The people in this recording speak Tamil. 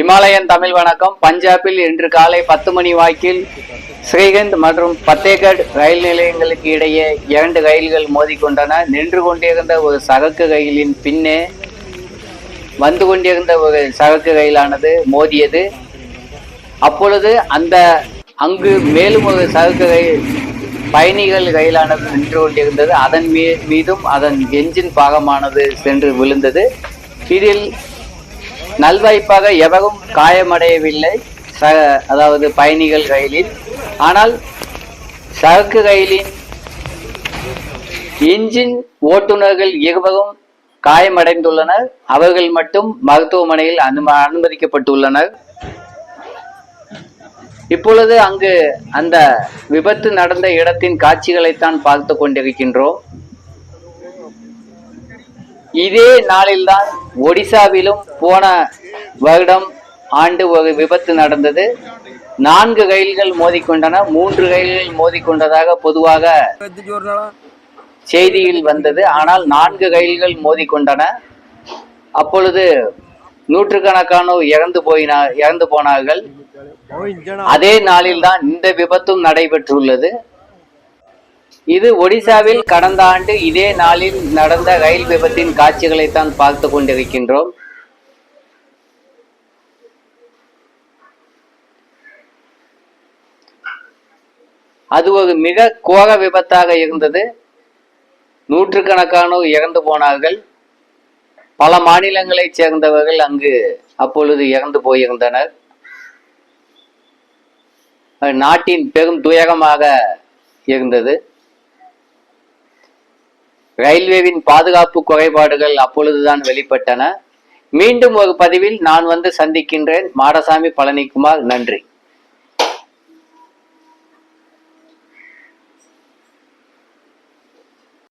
இமாலயன் தமிழ் வணக்கம். பஞ்சாபில் இன்று காலை பத்து மணி வாக்கில் ஸ்ரீகந்த் மற்றும் பத்தேகட் ரயில் நிலையங்களுக்கு இடையே இரண்டு ரயில்கள் மோதிக்கொண்டன. நின்று கொண்டிருந்த ஒரு சரக்கு ரயிலின் பின்னே வந்து கொண்டிருந்த ஒரு சரக்கு ரயிலானது மோதியது. அப்பொழுது அந்த அங்கு மேலும் ஒரு சரக்கு ரயில் பயணிகள் ரயிலானது நின்று கொண்டிருந்தது. அதன் மீ மீதும் அதன் எஞ்சின் பாகமானது சென்று விழுந்தது. இதில் நல்வாய்ப்பாக எவரும் காயமடையவில்லை. ச அதாவது பயணிகள் ரயிலில். ஆனால் சரக்கு ரயிலின் இன்ஜின் ஓட்டுநர்கள் இருவரும் காயமடைந்துள்ளனர். அவர்கள் மட்டும் மருத்துவமனையில் அனும அனுமதிக்கப்பட்டுள்ளனர். இப்பொழுது அங்கு அந்த விபத்து நடந்த இடத்தின் காட்சிகளைத்தான் பார்த்து கொண்டிருக்கின்றோம். இதே நாளில்தான் ஒடிசாவிலும் போன வருடம் ஆண்டு ஒரு விபத்து நடந்தது. நான்கு ரயில்கள் மோதிக்கொண்டன. மூன்று ரயில்கள் மோதிக்கொண்டதாக பொதுவாக செய்தியில் வந்தது. ஆனால் நான்கு ரயில்கள் மோதிக்கொண்டன. அப்பொழுது நூற்றுக்கணக்கானோர் இறந்து போயினார் இறந்து போனார்கள். அதே நாளில்தான் இந்த விபத்தும் நடைபெற்றுள்ளது. இது ஒடிசாவில் கடந்த ஆண்டு இதே நாளில் நடந்த ரயில் விபத்தின் காட்சிகளைத்தான் பார்த்து கொண்டிருக்கின்றோம். அது ஒரு மிக கோர விபத்தாக இருந்தது. நூற்றுக்கணக்கானோர் இறந்து போனார்கள். பல மாநிலங்களைச் சேர்ந்தவர்கள் அங்கு அப்பொழுது இறந்து போயிருந்தனர். நாட்டின் பெரும் துயரமாக இருந்தது. ரயில்வேவின் பாதுகாப்பு குறைபாடுகள் அப்பொழுதுதான் வெளிப்பட்டன. மீண்டும் ஒரு பதிவில் நான் வந்து சந்திக்கின்றேன். மாடசாமி பழனிக்குமார் நன்றி.